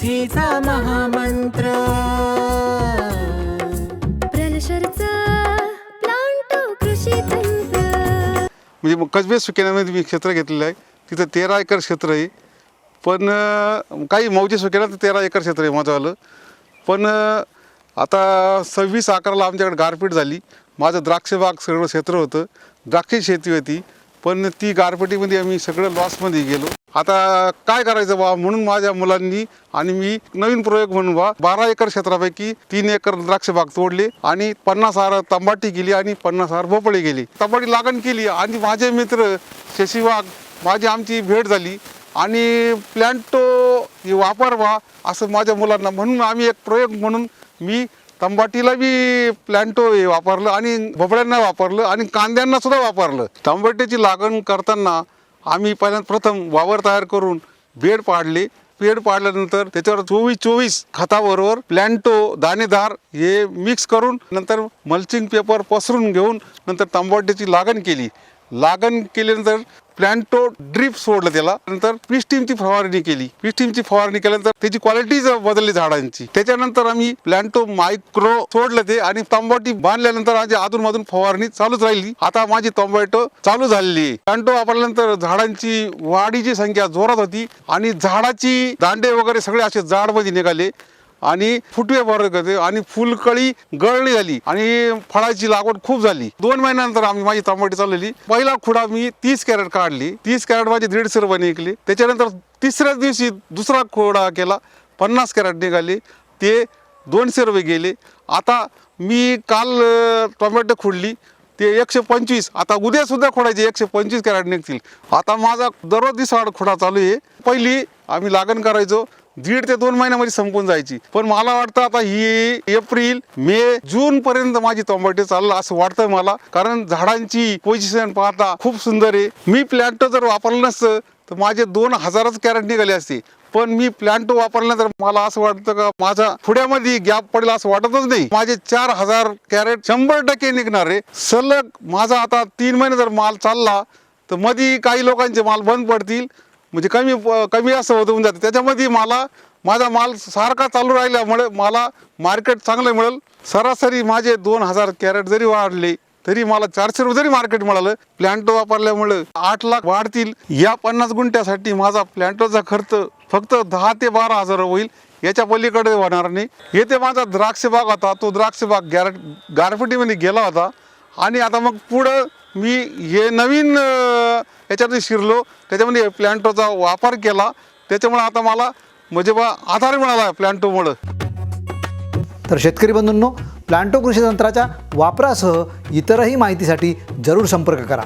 समृद्धीचा महामंत्र. प्रलशरचा प्लांटो कृषी तंत्र. म्हणजे मग कसबे सुकेण्यामध्ये मी क्षेत्र घेतलेलं आहे. तिथं तेरा एकर क्षेत्र आहे. पण काही मौजे सुकेना तेरा एकर क्षेत्र आहे माझं आलं. पण आता सव्वीस अकराला आमच्याकडे गारपीट झाली. माझं द्राक्ष बाग सगळं क्षेत्र होतं. द्राक्ष शेती होती. पण ती गारपिटीमध्ये आम्ही सगळं लॉसमध्ये गेलो. आता काय करायचं बा? म्हणून माझ्या मुलांनी आणि मी नवीन प्रयोग म्हणून बा बारा एकर क्षेत्रापैकी तीन एकर द्राक्ष बाग तोडले आणि पन्नास हार तंबाटी केली आणि पन्नास हार भोपळे गेली तंबाटी लागण केली आणि माझे मित्र शशीबाग माझी आमची भेट झाली आणि प्लॅन्टो हे वापरवा असं माझ्या मुलांना म्हणून आम्ही एक प्रयोग म्हणून मी तंबाटीला बी प्लॅन्टो हे वापरलं आणि भोपळ्यांना वापरलं आणि कांद्यांना सुद्धा वापरलं. तंबाट्याची लागण करताना आम्ही पहिल्यांदा प्रथम वावर तयार करून बेड पाडले. बेड पाडल्यानंतर त्याच्यावर चोवीस चोवीस खताबरोबर प्लॅन्टो दाणेदार हे मिक्स करून नंतर मल्चिंग पेपर पसरून घेऊन नंतर तंबाट्याची लागण केली. लागण केल्यानंतर प्लॅन्टो ड्रीप सोडलं त्याला. नंतर पिस्टीमची फवारणी केली. पिस्टीमची फवारणी केल्यानंतर त्याची क्वालिटीच बदलली झाडांची. त्याच्यानंतर आम्ही प्लॅन्टो मायक्रो सोडलं ते आणि तंबाटी बांधल्यानंतर माझी अधून मधून फवारणी चालूच राहिली. आता माझी तंबाटो चालू झालेली प्लॅन्टो वापरल्यानंतर झाडांची वाढीची संख्या जोरात होती आणि झाडाची दांडे वगैरे सगळे असे जाडमध्ये निघाले. आणि फुटवे बरं होते आणि फुलकळी गळणी झाली आणि फळाची लागवड खूप झाली. दोन महिन्यानंतर आम्ही माझी टमाटी चाललेली. पहिला खुडा मी तीस कॅरेट काढली. तीस कॅरेट माझी दीडशे रुपये निघली. त्याच्यानंतर तिसऱ्याच दिवशी दुसरा खोडा केला. पन्नास कॅरेट निघाले. ते दोनशे रुपये गेले. आता मी काल टोमॅटो खुडली. ते एकशे पंचवीस. आता उद्या सुद्धा खोडायचे एकशे पंचवीस कॅरेट निघतील. आता माझा दररोज दिवसाआड खोडा चालू आहे. पहिली आम्ही लागण करायचो. दीड ते दोन महिन्यामध्ये संपून जायची. पण मला वाटतं आता ही एप्रिल मे जून पर्यंत माझी टोमॅटो चाललं असं वाटतं मला. कारण झाडांची पोझिशन पाहता खूप सुंदर आहे. मी प्लॅन्ट जर वापरलं नसतं तर माझे दोन हजारच कॅरेट निघाले असते. पण मी प्लॅन्टो वापरल्यानंतर मला असं वाटतं का माझ्या पुढ्यामध्ये गॅप पडेल असं वाटतच नाही. माझे चार हजार कॅरेट शंभर टक्के निघणार आहे. सलग माझा आता तीन महिने जर माल चालला तर मध्ये काही लोकांचे माल बंद पडतील. म्हणजे कमी कमी असं होत होऊन जाते. त्याच्यामध्ये मला माझा माल सारखा चालू राहिल्यामुळे मला मार्केट चांगलं मिळेल. सरासरी माझे दोन हजार कॅरेट जरी वाढले तरी मला चारशे रुपये जरी मार्केट मिळालं प्लॅन्टो वापरल्यामुळे आठ लाख वाढतील. या पन्नास गुंठ्यासाठी माझा प्लॅन्टोचा खर्च फक्त दहा ते बारा हजार होईल. याच्या पलीकडे होणार नाही. येथे माझा द्राक्ष बाग होता. तो द्राक्ष बाग गॅर गारपिटीमध्ये गेला होता. आणि आता मग पुढं मी हे नवीन याच्यात याच्यामध्ये शिरलो. त्याच्यामध्ये प्लॅन्टोचा वापर केला. त्याच्यामुळे आता मला म्हणजे बा आधार मिळाला प्लॅन्टोमुळं तर शेतकरी बंधूंनो प्लांटो कृषी तंत्राच्या वापरासह इतरही माहितीसाठी जरूर संपर्क करा.